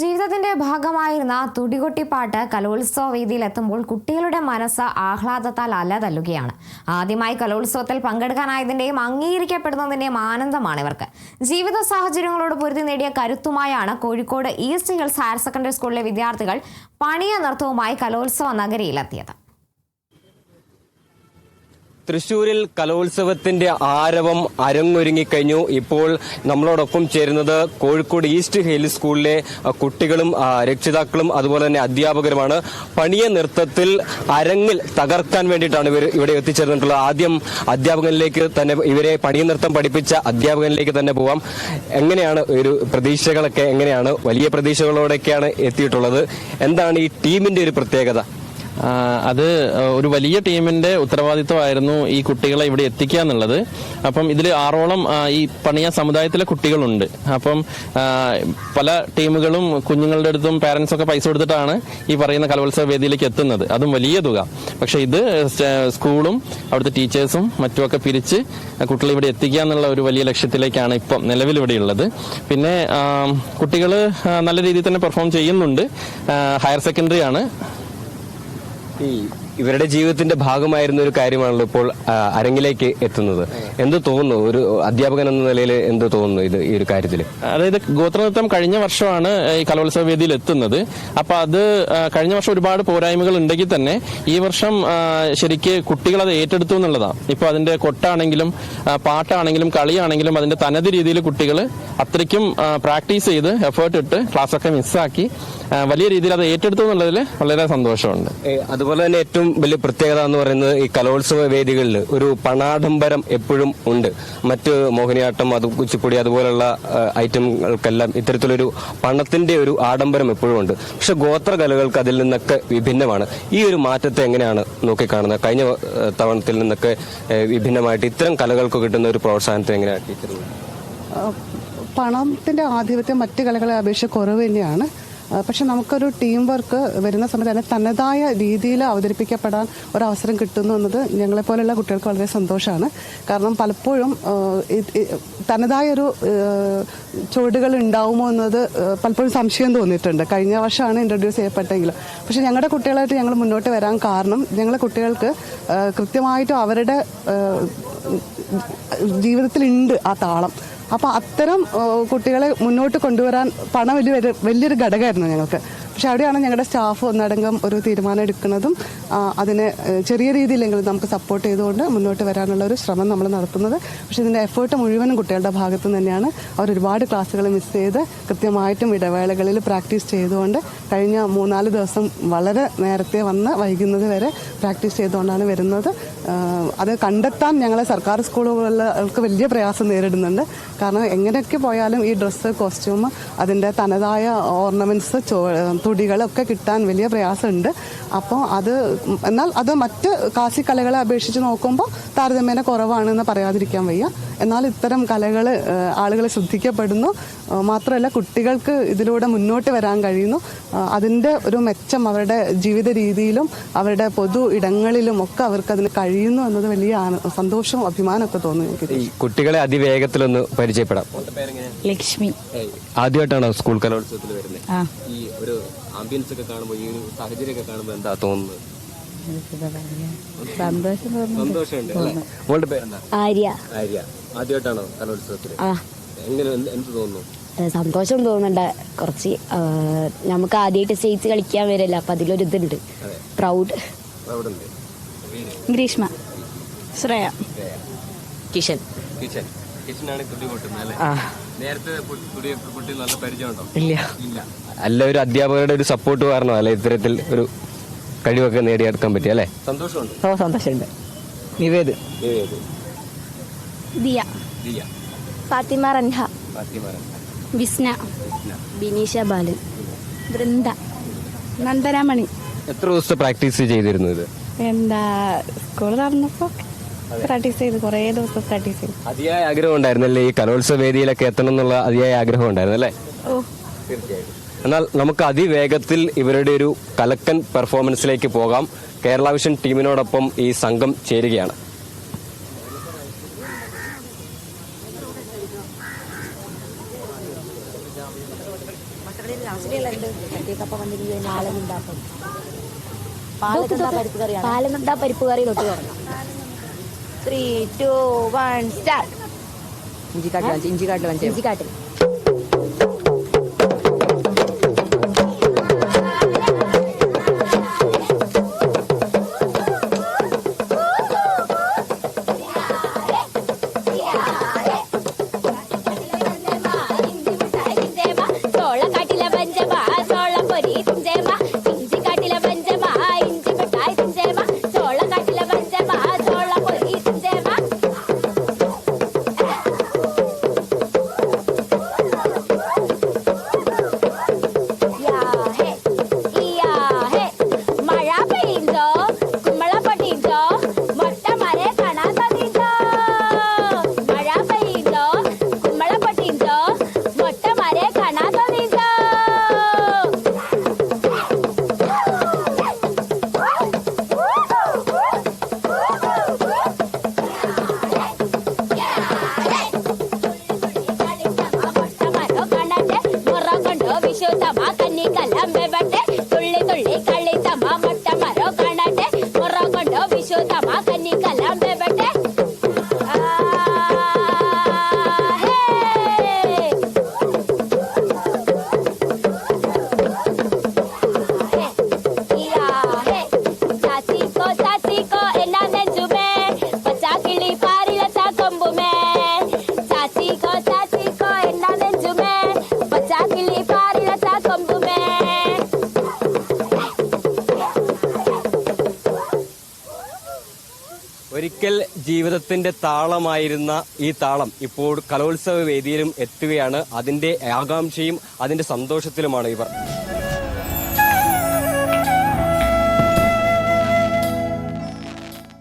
ജീവിതത്തിന്റെ ഭാഗമായിരുന്ന തുടികൊട്ടിപ്പാട്ട് കലോത്സവ വേദിയിൽ എത്തുമ്പോൾ കുട്ടികളുടെ മനസ്സ് ആഹ്ലാദത്താൽ അലതല്ലുകയാണ്. ആദ്യമായി കലോത്സവത്തിൽ പങ്കെടുക്കാനായതിന്റെയും അംഗീകരിക്കപ്പെടുന്നതിന്റെയും ആനന്ദമാണ് ഇവർക്ക്. ജീവിത സാഹചര്യങ്ങളോട് പൊരുതി നേടിയ കരുത്തുമായാണ് Kozhikode east hills higher secondary സ്കൂളിലെ വിദ്യാർത്ഥികൾ പണിയ നൃത്തവുമായി കലോത്സവ നഗരിയിലെത്തിയത്. തൃശൂരിൽ കലോത്സവത്തിന്റെ ആരവം അരങ്ങൊരുങ്ങിക്കഴിഞ്ഞു ഇപ്പോൾ നമ്മളോടൊപ്പം ചേരുന്നത് കോഴിക്കോട് ഈസ്റ്റ് ഹിൽ സ്കൂളിലെ കുട്ടികളും രക്ഷിതാക്കളും അതുപോലെ തന്നെ അധ്യാപകരുമാണ്. പണിയ നൃത്തത്തിൽ അരങ്ങിൽ തകർക്കാൻ വേണ്ടിയിട്ടാണ് ഇവർ ഇവിടെ എത്തിച്ചേർന്നിട്ടുള്ളത്. ആദ്യം അധ്യാപകനിലേക്ക് തന്നെ ഇവരെ പണിയ നൃത്തം പഠിപ്പിച്ച അധ്യാപകനിലേക്ക് തന്നെ പോവാം. എങ്ങനെയാണ് ഒരു പ്രതീക്ഷകളൊക്കെ എങ്ങനെയാണ് വലിയ പ്രതീക്ഷകളോടൊക്കെയാണ് എത്തിയിട്ടുള്ളത്? എന്താണ് ഈ ടീമിന്റെ ഒരു പ്രത്യേകത? അത് ഒരു വലിയ ടീമിന്റെ ഉത്തരവാദിത്വമായിരുന്നു ഈ കുട്ടികളെ ഇവിടെ എത്തിക്കുക എന്നുള്ളത്. അപ്പം ഇതിൽ ആറോളം ഈ പണിയ സമുദായത്തിലെ കുട്ടികളുണ്ട്. അപ്പം പല ടീമുകളും കുഞ്ഞുങ്ങളുടെ അടുത്തും പാരന്റ്സ് ഒക്കെ പൈസ കൊടുത്തിട്ടാണ് ഈ പറയുന്ന കലോത്സവ വേദിയിലേക്ക് എത്തുന്നത്. അതും വലിയ തുക. പക്ഷെ ഇത് സ്കൂളും അവിടുത്തെ ടീച്ചേഴ്സും മറ്റുമൊക്കെ പിരിച്ച് കുട്ടികളെ ഇവിടെ എത്തിക്കുക എന്നുള്ള ഒരു വലിയ ലക്ഷ്യത്തിലേക്കാണ് ഇപ്പം നിലവിൽ ഇവിടെ ഉള്ളത്. പിന്നെ കുട്ടികൾ നല്ല രീതിയിൽ തന്നെ പെർഫോം ചെയ്യുന്നുണ്ട്. ഹയർ സെക്കൻഡറി ആണ്. ഈ ഇവരുടെ ജീവിതത്തിന്റെ ഭാഗമായിരുന്ന ഒരു കാര്യമാണല്ലോ ഇപ്പോൾ അരങ്ങിലേക്ക് എത്തുന്നത്. എന്ത് തോന്നുന്നു? ഒരു അധ്യാപകൻ എന്ന നിലയിൽ എന്ത് തോന്നുന്നു ഇത് ഈ ഒരു കാര്യത്തിൽ അതായത് ഗോത്രനൃത്തം കഴിഞ്ഞ വർഷമാണ് ഈ കലോത്സവ വേദിയിൽ എത്തുന്നത്. അപ്പൊ അത് കഴിഞ്ഞ വർഷം ഒരുപാട് പോരായ്മകൾ ഉണ്ടെങ്കിൽ തന്നെ ഈ വർഷം ശരിക്ക് കുട്ടികൾ അത് ഏറ്റെടുത്തു എന്നുള്ളതാണ് ഇപ്പൊ അതിന്റെ കൊട്ടാണെങ്കിലും പാട്ടാണെങ്കിലും കളിയാണെങ്കിലും അതിന്റെ തനത് രീതിയിൽ കുട്ടികൾ അത്രയ്ക്കും പ്രാക്ടീസ് ചെയ്ത് എഫേർട്ട് ഇട്ട് ക്ലാസ് ഒക്കെ മിസ്സാക്കി വലിയ രീതിയിൽ അത് ഏറ്റെടുത്തു എന്നുള്ളതിൽ വളരെ സന്തോഷമുണ്ട്. അതുപോലെ തന്നെ ഏറ്റവും വലിയ പ്രത്യേകത എന്ന് പറയുന്നത് ഈ കലോത്സവ വേദികളിൽ ഒരു പണാഡംബരം എപ്പോഴും ഉണ്ട്. മറ്റ് മോഹിനിയാട്ടം അത് കുച്ചിപ്പുടി അതുപോലുള്ള ഐറ്റങ്ങൾക്കെല്ലാം ഇത്തരത്തിലൊരു പണത്തിന്റെ ഒരു ആഡംബരം എപ്പോഴും ഉണ്ട്. പക്ഷെ ഗോത്ര കലകൾക്ക് അതിൽ നിന്നൊക്കെ വിഭിന്നമാണ്. ഈ ഒരു മാറ്റത്തെ എങ്ങനെയാണ് നോക്കിക്കാണുന്നത്? കഴിഞ്ഞ തവണത്തിൽ നിന്നൊക്കെ വിഭിന്നമായിട്ട് ഇത്തരം കലകൾക്ക് കിട്ടുന്ന ഒരു പ്രോത്സാഹനത്തെ ടീച്ചർ പണത്തിന്റെ ആധിപത്യം മറ്റ് കലകളെ അപേക്ഷിച്ച് കുറവ് തന്നെയാണ്. പക്ഷെ നമുക്കൊരു ടീം വർക്ക് വരുന്ന സമയത്ത് അതിനെ തനതായ രീതിയിൽ അവതരിപ്പിക്കപ്പെടാൻ ഒരവസരം കിട്ടുന്നു എന്നത് ഞങ്ങളെപ്പോലെയുള്ള കുട്ടികൾക്ക് വളരെ സന്തോഷമാണ്. കാരണം പലപ്പോഴും തനതായൊരു ചുവടുകൾ ഉണ്ടാവുമോ എന്നത് പലപ്പോഴും സംശയം തോന്നിയിട്ടുണ്ട്. കഴിഞ്ഞ വർഷമാണ് ഇൻട്രൊഡ്യൂസ് ചെയ്യപ്പെട്ടെങ്കിലും. പക്ഷേ ഞങ്ങളുടെ കുട്ടികളായിട്ട് ഞങ്ങൾ മുന്നോട്ട് വരാൻ കാരണം ഞങ്ങളുടെ കുട്ടികൾക്ക് കൃത്യമായിട്ടും അവരുടെ ജീവിതത്തിലുണ്ട് ആ താളം. അപ്പോൾ അത്തരം കുട്ടികളെ മുന്നോട്ട് കൊണ്ടുവരാൻ പണം വലിയ വലിയൊരു ഘടകമായിരുന്നു ഞങ്ങൾക്ക്. പക്ഷെ അവിടെയാണ് ഞങ്ങളുടെ സ്റ്റാഫ് ഒന്നടങ്കം ഒരു തീരുമാനം എടുക്കുന്നതും അതിനെ ചെറിയ രീതിയിലെങ്കിലും നമുക്ക് സപ്പോർട്ട് ചെയ്തുകൊണ്ട് മുന്നോട്ട് വരാനുള്ള ഒരു ശ്രമം നമ്മൾ നടത്തുന്നത്. പക്ഷെ ഇതിന്റെ എഫേർട്ട് മുഴുവനും കുട്ടികളുടെ ഭാഗത്തു തന്നെയാണ്. അവർ ഒരുപാട് ക്ലാസ്സുകൾ മിസ് ചെയ്ത് കൃത്യമായിട്ടും ഇടവേളകളിൽ പ്രാക്ടീസ് ചെയ്തുകൊണ്ട് കഴിഞ്ഞ മൂന്നാൽ ദിവസം വളരെ നേരത്തെ വന്ന് വൈകുന്നത് വരെ പ്രാക്ടീസ് ചെയ്തുകൊണ്ടാണ് വരുന്നത്. അത് കണ്ടെത്താൻ ഞങ്ങളെ സർക്കാർ സ്കൂളുകളിലേക്ക് വലിയ പ്രയാസം നേരിടുന്നുണ്ട്. കാരണം എങ്ങനെയൊക്കെ പോയാലും ഈ ഡ്രസ്സ് കോസ്റ്റ്യൂം അതിന്റെ തനതായ ഓർണമെന്റ്സ് തുടികളൊക്കെ കിട്ടാൻ വലിയ പ്രയാസമുണ്ട്. അപ്പോൾ അത് എന്നാൽ അത് മറ്റ് കാശി കലകളെ അപേക്ഷിച്ച് നോക്കുമ്പോൾ താരതമ്യേന കുറവാണെന്ന് പറയാതിരിക്കാൻ വയ്യ. എന്നാൽ ഇത്തരം കലകൾ ആളുകൾ ശ്രദ്ധിക്കപ്പെടുന്നു. മാത്രമല്ല കുട്ടികൾക്ക് ഇതിലൂടെ മുന്നോട്ട് വരാൻ കഴിയുന്നു. അതിന്റെ ഒരു മെച്ചം അവരുടെ ജീവിത രീതിയിലും അവരുടെ പൊതു ഇടങ്ങളിലും ഒക്കെ അവർക്ക് അതിന് കഴിയുന്നു എന്നത് വലിയ സന്തോഷവും അഭിമാനമൊക്കെ തോന്നുന്നു കുട്ടികളെ അതിവേഗത്തിലൊന്ന് പരിചയപ്പെടാം. ലക്ഷ്മി. ആദ്യമായിട്ടാണോ സ്കൂൾ കലോത്സവത്തിൽ വരുന്നത് ആ. ഈ ഒരു ആംബിയൻസ് ഒക്കെ കാണുമ്പോൾ ഈ ഒരു സാഹചര്യം ഒക്കെ കാണുമ്പോൾ എന്താ തോന്നുന്നത് സന്തോഷം സന്തോഷമുണ്ട് അല്ലേ? മോളുടെ പേരെന്താ ആര്യ. ആര്യ. ആദ്യമായിട്ടാണോ കലോത്സവത്തിൽ? ആ. എങ്ങനെ എന്ത് എന്ത് തോന്നുന്നു? സന്തോഷം തോന്നുന്നുണ്ട്. കുറച്ച് ആ, നമുക്ക് ആദ്യമായിട്ട് സ്റ്റേജ് കളിക്കാൻ വരില്ല. അപ്പൊ അതിലൊരു ഇതുണ്ട്. പ്രൗഡ്. അവിടെ ഉണ്ട് ഗ്രീഷ്മ. ശ്രേയ. കിഷൻ. കിഷൻ. കിച്ചനാണ് ആണ് കൊട്ടുന്നത് അല്ലേ? ആ. നേരത്തെ പു- തുടി കുട്ടി നല്ല പരിചയമുണ്ടോ ഇല്ല. ഇല്ല. അല്ല ഒരു അധ്യാപകരുടെ ഒരു സപ്പോർട്ട് കാരണം? അല്ലെ ഇത്തരത്തിൽ ഒരു കഴിവൊക്കെ നേടിയെടുക്കാൻ പറ്റി അല്ലേ? സന്തോഷമുണ്ട്. ഓ സന്തോഷമുണ്ട്. നിവേദ്. ദിയ. ദിയ. ഫാത്തിമ റൻഹ. ഫാത്തിമ വിസ്ന ബിനീഷ ബാലൻ. വൃന്ദ. നന്ദനാമണി എത്ര ദിവസത്തെ പ്രാക്ടീസ് ചെയ്തിരുന്നു ഇത്? എന്താ സ്കൂൾ നടന്നപ്പോ പ്രാക്ടീസ് ചെയ്ത് കുറേ ദിവസം പ്രാക്ടീസ് ചെയ്തു. അതിയായ ആഗ്രഹം ഉണ്ടായിരുന്നല്ലേ? ഈ കലോത്സവ വേദിയിലൊക്കെ എത്തണം എന്നുള്ള അതിയായ ആഗ്രഹം ഉണ്ടായിരുന്നല്ലേ? തീർച്ചയായും എന്നാൽ നമുക്ക് അതിവേഗത്തിൽ ഇവരുടെ ഒരു കലക്കൻ പെർഫോമൻസിലേക്ക് പോകാം. കേരള വിഷൻ ടീമിനോടൊപ്പം ഈ സംഘം ചേരുകയാണ്. പാലനന്ദ പരിപ്പ് കറി പാലനന്ദ പരിപ്പ് കറി തൊട്ട് തുടങ്ങാം. ത്രീ ടു വൺ സ്റ്റാർട്ട് ഇഞ്ചിക്കാട്ടിൽ ഇഞ്ചിക്കാട്ടിൽ ഇഞ്ചിക്കാട്ടിൽ. ഒരിക്കൽ ജീവിതത്തിന്റെ താളമായിരുന്ന ഈ താളം ഇപ്പോൾ കലോത്സവ വേദിയിലും എത്തുകയാണ്. അതിന്റെ ആകാംക്ഷയും അതിന്റെ സന്തോഷത്തിലുമാണ് ഇവർ.